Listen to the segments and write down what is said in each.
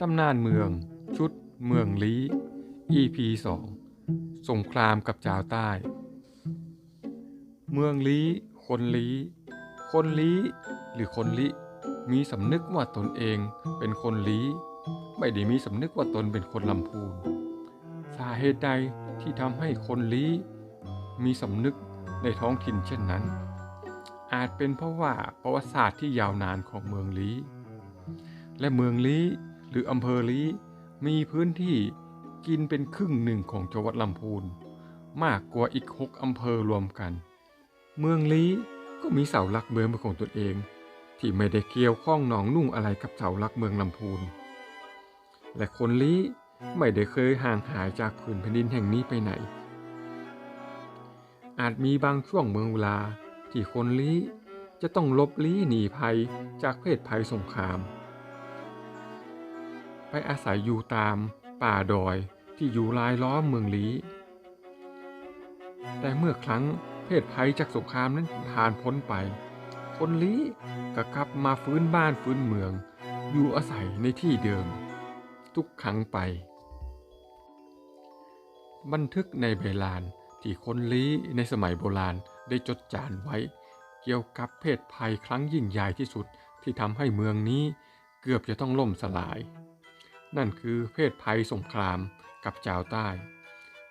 ตำนานเมือง ชุด เมืองลี้ EP 2 สงครามกับจาวใต้ เมืองลี้ คนลี้ คนลี้ หรือคนลิมีสำนึกว่าตนเองเป็นคนลี้ ไม่ได้มีสำนึกว่าตนเป็นคนลำพูน สาเหตุใดที่ทำให้คนลี้ มีสำนึกในท้องถิ่นเช่นนั้น อาจเป็นเพราะว่าประวัติศาสตร์ที่ยาวนานของเมืองลี้ และเมืองลี้ รืออำเภอลี้มีพื้นที่กินเป็นครึ่งหนึ่งของจังหวัดลำพูน มากกว่าอีกหกอำเภอรวมกัน เมืองลี้ก็มีเสาหลักเมืองเป็นของตนเอง ที่ไม่ได้เกี่ยวข้องหนองนุ่งอะไรกับเสาหลักเมืองลำพูน และคนลี้ไม่ได้เคยห่างหายจากผืนแผ่นดินแห่งนี้ไปไหน อาจมีบางช่วงเมืองเวลาที่คนลี้จะต้องลบลี้หนีภัยจากเพศภัยสงคราม อาศัยอยู่ตามป่าดอยที่อยู่รายล้อมเมืองลี้ แต่เมื่อครั้งเพศภัยจากสงครามนั้นผ่านพ้นไป คนลี้ก็กลับมาฟื้นบ้านฟื้นเมือง อยู่อาศัยในที่เดิม ทุกครั้งไป บันทึกในใบลานที่คนลี้ในสมัยโบราณได้จดจานไว้ เกี่ยวกับเพศภัยครั้งยิ่งใหญ่ที่สุดที่ทำให้เมืองนี้เกือบจะต้องล่มสลาย นั่นคือเพศภัยสงครามกับชาวใต้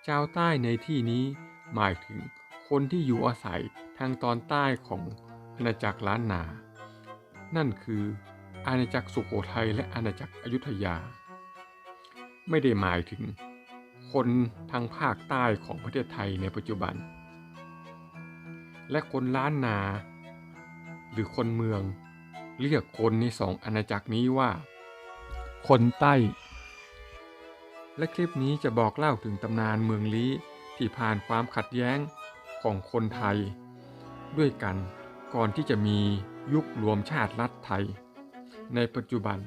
ชาวใต้ในที่นี้หมายถึงคนที่อยู่อาศัยทางตอนใต้ของอาณาจักรล้านนา นั่นคืออาณาจักรสุโขทัยและอาณาจักรอยุธยา ไม่ได้หมายถึงคนทางภาคใต้ของประเทศไทยในปัจจุบัน และคนล้านนา หรือคนเมือง เรียกคนในสองอาณาจักรนี้ว่า คนใต้ และคลิปนี้จะบอกเล่าถึงตำนานเมืองลี้ที่ผ่านความขัดแย้งของคนไทย ด้วยกันก่อนที่จะมียุครวมชาติรัฐไทย ในปัจจุบัน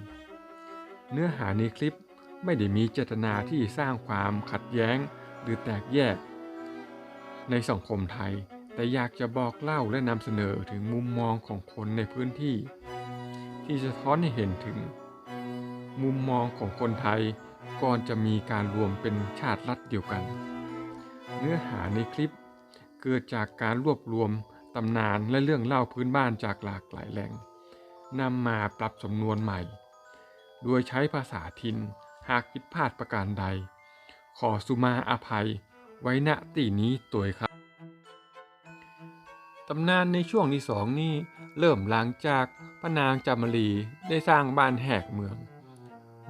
เนื้อหาในคลิปไม่ได้มีเจตนาที่สร้างความขัดแย้งหรือแตกแยก ในสังคมไทยแต่อยากจะบอกเล่าและนำเสนอถึงมุมมองของคนในพื้นที่ ที่สะท้อนให้เห็นถึง มุมมองของคนไทยก่อนจะมีการรวมเป็นชาติรัฐเดียวกัน เนื้อหาในคลิปเกิดจากการรวบรวมตำนานและเรื่องเล่าพื้นบ้านจากหลากหลายแหล่งนำมาปรับสำนวนใหม่ โดยใช้ภาษาทินหากผิดพลาดประการใด ขอสุมาอภัยไว้ณที่นี้ตัวครับตำนานในช่วงที่สองนี้เริ่มหลังจากพระนางจามรีได้สร้างบ้านแหกเมือง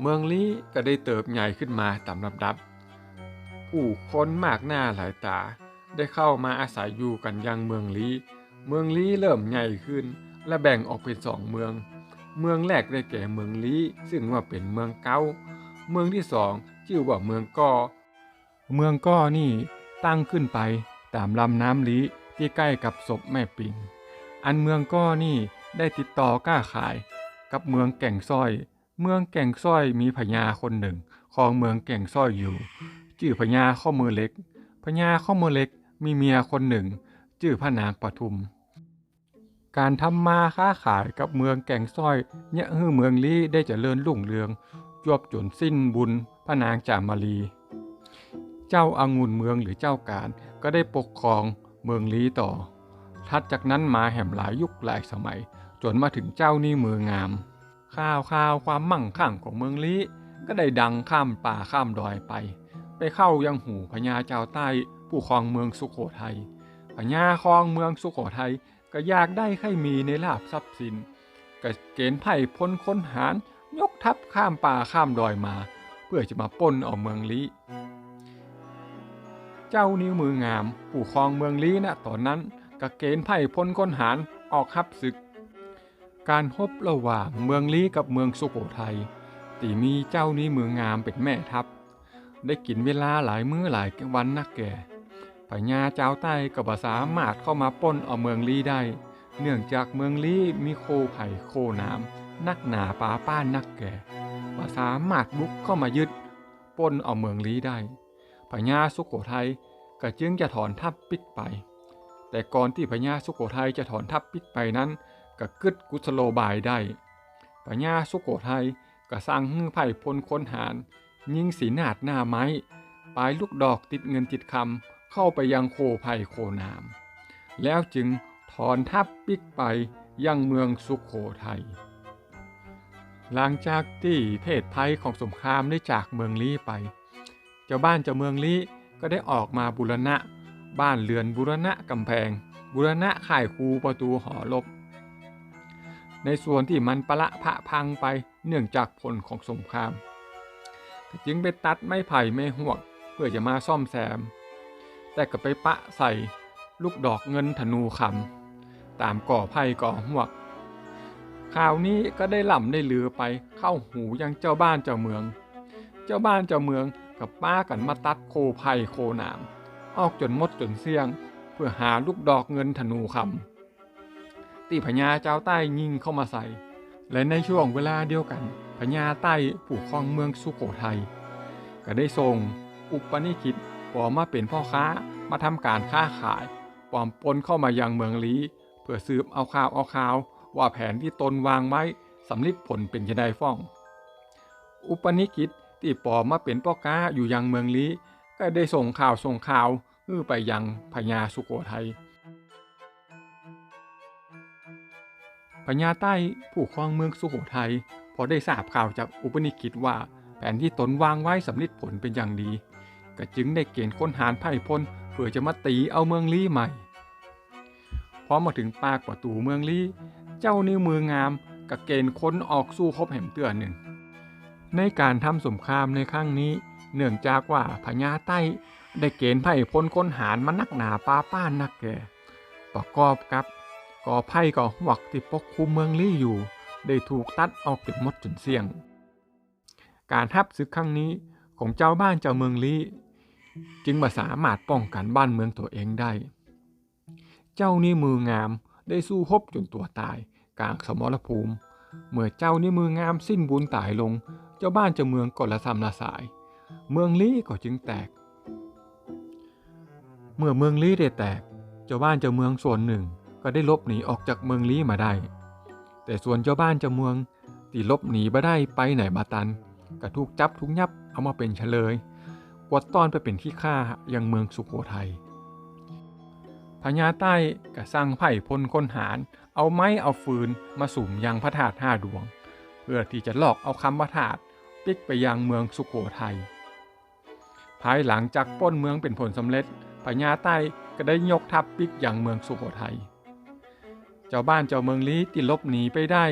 เมืองลี้ก็ได้เติบใหญ่ขึ้นมาตามลำดับ ผู้คนมากหน้าหลายตาได้เข้ามาอาศัยอยู่กันยังเมืองลี้ เมืองลี้เริ่มใหญ่ขึ้น และแบ่งออกเป็นสองเมือง เมืองแรกได้แก่เมืองลี้ซึ่งว่าเป็นเมืองเก่าเมืองที่สองชื่อว่าเมืองก้อ เมืองก้อนี่ตั้งขึ้นไปตามลำน้ำลี้ที่ใกล้กับศพแม่ปิง อันเมืองก้อนี่ได้ติดต่อกล้าขายกับเมืองแก่งซ้อย เมืองแก่งซ้อยมีพญาคนหนึ่งของเมืองแก่งซ้อยอยู่ชื่อพญาข้อมือเล็กพญาข้อมือเล็กมีเมียคนหนึ่งชื่อพระนางปทุม การทำมาค้าขายกับเมืองแก่งซ้อยเนี่ยฮือเมืองลี้ได้เจริญรุ่งเรืองจวบจนสิ้นบุญพระนางจามารีเจ้าอางุ่นเมืองหรือเจ้าการก็ได้ปกครองเมืองลี้ต่อ ทัดจากนั้นมาแห่มหลายยุคหลายสมัย จนมาถึงเจ้านี่เมืองงาม ข่าวข่าวความมั่งคั่งของเมืองลี้ก็ได้ดังข้ามป่าข้ามดอยไป ไปเข้ายังหูพญาเจ้าใต้ผู้ครองเมืองสุโขทัยพญาครองเมืองสุโขทัยก็อยากได้ใครมีในลาบทรัพย์สินก็เกณฑ์ไผ่พ้นค้นหารยกทัพข้ามป่าข้ามดอยมา เพื่อจะมาป้นเอาเมืองลี้เจ้านิ้วมืองาม ผู้ครองเมืองลี้นะตอนนั้นก็เกณฑ์ไผ่พ้นค้นหารออกฮับศึก การพบระหว่างเมืองลี้กับเมืองสุโขทัยตีมีเจ้านี้เมืองงามเป็นแม่ทัพ ได้กินเวลาหลายมื้อหลายวันนักแก่พญาเจ้าใต้ก็บ่สามารถเข้ามาป้นเอาเมืองลี้ได้ เนื่องจากเมืองลี้มีโคไผ่โคน้ำนักหนาป่าป้านนักแก่บ่สามารถบุกเข้ามายึดป้นเอาเมืองลี้ได้พญาสุโขทัยก็จึงจะถอนทัพปิดไป แต่ก่อนที่พญาสุโขทัยจะถอนทัพปิดไปนั้น ก็กึดกุศโลบายได้พญาสุโขทัยก็สร้างฮื้อไผ่พลคนหารยิงสีนาดหน้าไม้ ปลายลูกดอกติดเงินติดคำเข้าไปยังโคไผ่โคนาม แล้วจึงถอนทัพปิกไปยังเมืองสุขโขทัยหลังจากที่เพศภัยของสงครามได้จากเมืองลี้ไป เจ้าบ้านเจ้าเมืองลี้ก็ได้ออกมาบูรณะ บ้านเรือนบูรณะกำแพงบูรณะข่ายคูประตูหอลบ ในส่วนที่มันประละพะพังไปเนื่องจากผลของสงครามจึงไปตัดไม้ไผ่ไม้หวกเพื่อจะมาซ่อมแซม แต่ก็ไปปะใส่ลูกดอกเงินธนูคำตามก่อไผ่ก่อหวกข่าวนี้ก็ได้ล่ำได้ลือไปเข้าหูยังเจ้าบ้านเจ้าเมือง เจ้าบ้านเจ้าเมืองกับป้ากันมาตัดโคไผ่โคหนาม ออกจนหมดจนเสี่ยง เพื่อหาลูกดอกเงินธนูคำ ตีพญาเจ้าใต้ยิงเข้ามาใส่ และในช่วงเวลาเดียวกันพญาใต้ผู้ครองเมืองสุโขทัยก็ได้ส่งอุปนิคิตปลอมมาเป็นพ่อค้ามาทำการค้าขายปลอมปนเข้ามายังเมืองลีเพื่อสืบเอาข่าวเอาข่าวว่าแผนที่ตนวางไว้สำลิดผลเป็นจะได้ฟ้อง อุปนิคิตที่ปลอมมาเป็นพ่อค้าอยู่ยังเมืองลีก็ได้ส่งข่าวส่งข่าวฮือไปยังพญาสุโขทัย พญาใต้ผู้ครองเมืองสุโขทัยพอได้ทราบข่าวจากอุปนิคิตว่าแผนที่ตนวางไว้สำลิดผลเป็นอย่างดี ก็จึงได้เกณฑ์คนหารไพ่พลเพื่อจะมาตีเอาเมืองลี้ใหม่ พอมาถึงปากประตูเมืองลี้ เจ้านิ้วมืองามกับเกณฑ์คนออกสู้คบแห่มเตือนหนึ่ง ในการทำสงครามในครั้งนี้ เนื่องจากว่าพญาใต้ได้เกณฑ์ไพ่พลคนหารมานักหนาป้าป้านนักแก่ประกอบกับ ก่อไพ่ก่อหวักที่ปกคลุมเมืองลี่อยู่ ได้ถูกตัดออกจนหมดจนเสี่ยง การทับศึกครั้งนี้ของเจ้าบ้านเจ้าเมืองลี่จึงมาสามารถป้องกันบ้านเมืองตัวเองได้ เจ้านี่มืองามได้สู้ฮบจนตัวตายกลางสมรภูมิ เมื่อเจ้านี่มืองามสิ้นบุญตายลง เจ้าบ้านเจ้าเมืองก็ละซ้ำละสาย เมืองลี่ก็จึงแตก เมื่อเมืองลี่ได้แตก เจ้าบ้านเจ้าเมืองส่วนหนึ่ง ก็ได้ลบหนีออกจากเมืองลี่มาได้ แต่ส่วนเจ้าบ้านเจ้าเมืองที่ลบหนีมาได้ไปไหนมาตันก็ถูกจับทุกยับเอามาเป็นเฉลย กวดต้อนไปเป็นที่ฆ่ายังเมืองสุโขทัยพญาใต้ก็สร้างไผ่พลคนหาร เอาไม้เอาฟืนมาสุ่มยังพระธาตุห้าดวง เพื่อที่จะหลอกเอาคำพระธาตุปิกไปยังเมืองสุโขทัยภายหลังจากป้นเมืองเป็นผลสำเร็จพญาใต้ก็ได้ยกทัพปิกยังเมืองสุโขทัย เจ้าบ้านเจ้าเมืองลี้ติลบหนีไปได้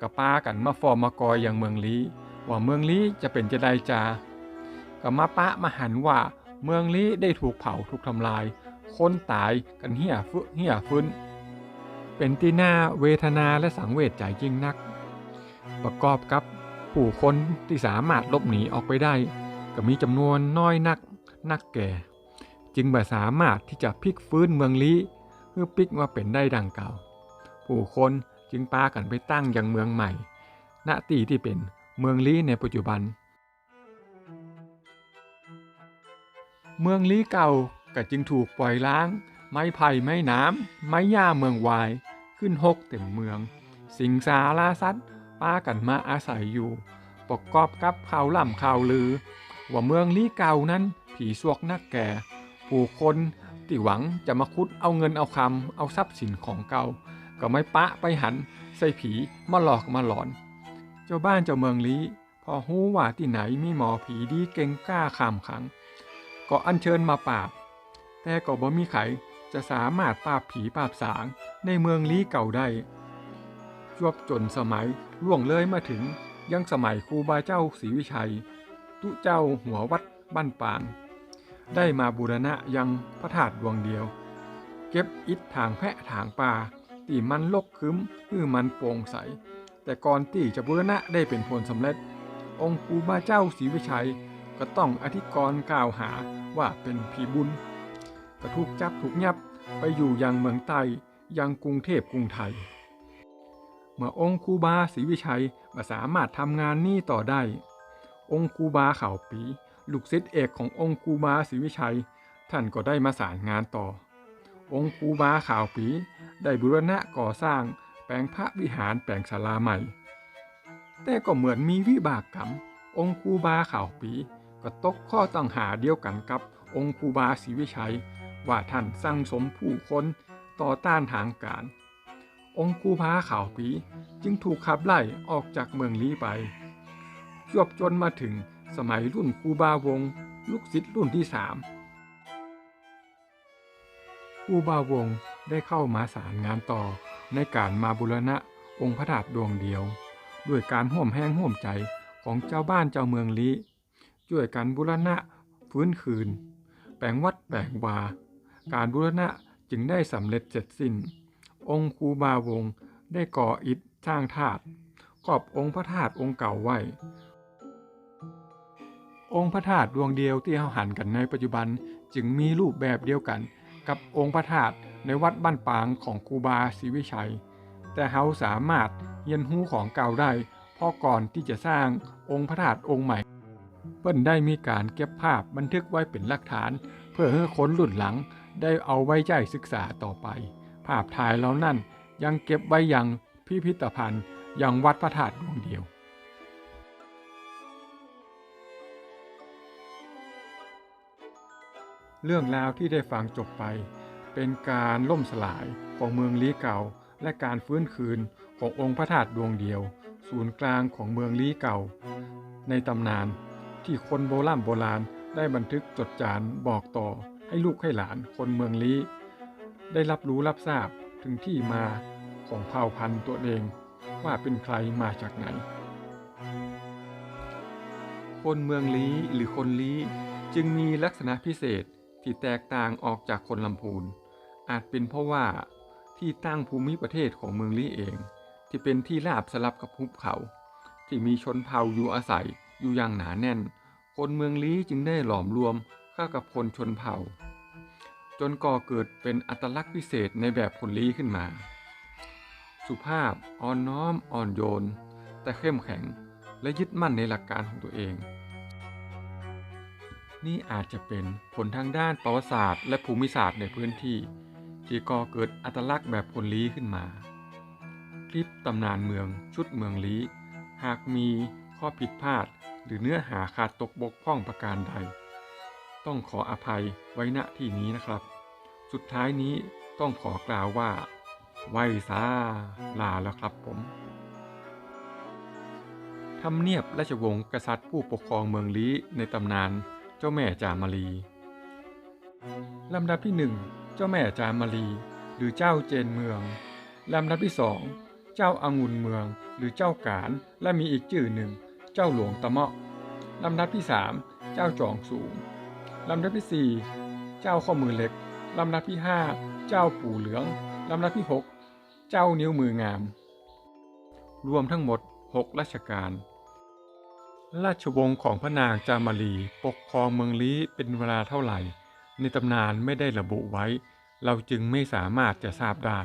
ก็ปากันมาฟอร์มากอยอย่างเมืองลี้ว่าเมืองลี้จะเป็นจะได้จาก็มาปะมาหันว่าเมืองลี้ได้ถูกเผาถูกทำลาย คนตายกันเหี้ยฟื้เหี้ยฟื้น เป็นที่น่าเวทนาและสังเวชใจยิ่งนัก ประกอบกับผู้คนที่สามารถหลบหนีออกไปได้ ก็มีจำนวนน้อยนักนักแก่ จึงบ่สามารถที่จะพลิกฟื้นเมืองลี้เพื่อพลิกมาเป็นได้ดังเก่า ผู้คนจึงปากันไปตั้งยังเมืองใหม่ณที่ที่เป็นเมืองลี้ในปัจจุบัน เมืองลี้เก่าก็จึงถูกปล่อยล้าง ไม้ไผ่ไม้น้ำไม้หญ้าเมืองวาย ขึ้นหกเต็มเมือง สิงสาราสัตว์ป้ากันมาอาศัยอยู่ ประกอบกับข่าวล่ำข่าวลือ ว่าเมืองลี้เก่านั้นผีสวกนักแก่ ผู้คนที่หวังจะมาคุดเอาเงินเอาคำเอาทรัพย์สินของเก่า ก็ไม่ปะไปหัน ใส่ผีมาหลอกมาหลอน เจ้าบ้านเจ้าเมืองลี้ พอหู้ว่าที่ไหนมีหมอผีดีเก่งกล้าขามขัง ก็อัญเชิญมาปราบ แต่ก็บ่มีใครจะสามารถปราบผีปราบสางในเมืองลี้เก่าได้จวบจนสมัยล่วงเลยมาถึงยังสมัยครูบาเจ้าศรีวิชัย ตุเจ้าหัววัดบ้านปาง ได้มาบูรณะยังพระธาตุดวงเดียว เก็บอิฐถางแพะถางป่า ตีมันลกคึ้มคือมันโปร่งใส แต่ก่อนที่จะบูรณะได้เป็นผลสำเร็จ องค์ครูบาเจ้าศรีวิชัยก็ต้องอธิกรณ์กล่าวหาว่าเป็นผีบุญก็ถูกจับถูกยับไปอยู่ยังเมืองใต้ยังกรุงเทพกรุงไทย เมื่อองค์คูบาศรีวิชัยมาสามารถทำงานนี้ต่อได้ องค์คูบาเข่าปี ลูกศิษย์เอกขององค์คูบาศรีวิชัย ท่านก็ได้มาสารงานต่อ องค์ครูบาข่าวปีได้บูรณะก่อสร้างแปลงพระวิหารแปลงศาลาใหม่ แต่ก็เหมือนมีวิบากกรรม องค์คูบาข่าวปี ก็ตกข้อต้งหาเดียวกันกับองค์คูบาศรีวิชัย ว่าท่านสร้างสมผู้คนต่อต้านทางการ องคูบาข่าวปีจึงถูกขับไล่ออกจากเมืองลี้ไปจวบจนมาถึงสมัยรุ่นคูบาวง ลูกศิษย์รุ่นที่สาม ครูบาวงได้เข้ามาสารงานต่อในการมาบุรณะองค์พระธาตุดวงเดียว ด้วยการห่วมแห้งห่วมใจของเจ้าบ้านเจ้าเมืองลี้ช่วยกันบุรณะฟื้นคืน แปลงวัดแปลงวา การบุรณะจึงได้สำเร็จเสร็จสิ้น องค์ครูบาวงได้ก่ออิฐสร้างธาตุกอบองค์พระธาตุองค์เก่าไว้ องค์พระธาตุดวงเดียวที่เราหันกันในปัจจุบันจึงมีรูปแบบเดียวกัน กับองค์พระธาตุในวัดบ้านปางของครูบาศรีวิชัย แต่เขาสามารถเรียนรู้ของเก่าได้เพราะก่อนที่จะสร้างองค์พระธาตุองค์ใหม่ เปิ้นได้มีการเก็บภาพบันทึกไว้เป็นหลักฐาน เพื่อให้คนรุ่นหลังได้เอาไว้ใจศึกษาต่อไป ภาพถ่ายเหล่านั้นยังเก็บไว้ยังพิพิธภัณฑ์ยังวัดพระธาตุดวงเดียว เรื่องราวที่ได้ฟังจบไป เป็นการล่มสลายของเมืองลี้เก่า และการฟื้นคืนขององค์พระธาตุดวงเดียว ศูนย์กลางของเมืองลี้เก่า ในตำนานที่คนโบราณโบราณได้บันทึกจดจานบอกต่อให้ลูกให้หลานคนเมืองลี้ได้รับรู้รับทราบถึงที่มาของเผ่าพันธุ์ตัวเอง ว่าเป็นใครมาจากไหน คนเมืองลี้หรือคนลี้จึงมีลักษณะพิเศษ ที่แตกต่างออกจากคนลำพูน อาจเป็นเพราะว่าที่ตั้งภูมิประเทศของเมืองลี้เอง ที่เป็นที่ราบสลับกับภูเขา ที่มีชนเผ่าอยู่อาศัยอยู่อย่างหนาแน่น คนเมืองลี้จึงได้หลอมรวมเข้ากับคนชนเผ่า จนก่อเกิดเป็นอัตลักษณ์พิเศษในแบบคนลี้ขึ้นมา สุภาพอ่อนน้อมอ่อนโยน แต่เข้มแข็งและยึดมั่นในหลักการของตัวเอง นี่อาจจะเป็นผลทางด้านประวัติศาสตร์และภูมิศาสตร์ในพื้นที่ ที่ก่อเกิดอัตลักษณ์แบบคนลี้ขึ้นมา คลิปตำนานเมืองชุดเมืองลี้ หากมีข้อผิดพลาด หรือเนื้อหาขาดตกบกพร่องประการใด ต้องขออภัยไว้ณที่นี้นะครับ สุดท้ายนี้ต้องขอกล่าวว่าไหวซาลาแล้วครับผมทำเนียบราชวงศ์กษัตริย์ผู้ปกครองเมืองลี้ในตำนาน เจ้าแม่จามารีลำดับที่หนึ่งเจ้าแม่จามารีหรือเจ้าเจนเมืองลำดับที่สองเจ้าอางุนเมือง หรือเจ้าการและมีอีกชื่อหนึ่ง เจ้าหลวงตะเมาะลำดับที่สามเจ้าจองสูงลำดับที่สี่เจ้าข้อมือเล็กลำดับที่ห้าเจ้าปู่เหลืองลำดับที่หกเจ้านิ้วมืองาม รวมทั้งหมดหกราชการ ราชวงศ์ของพระนางจามารีปกครองเมืองลี้เป็นเวลาเท่าไหร่ ในตำนานไม่ได้ระบุไว้ เราจึงไม่สามารถจะทราบได้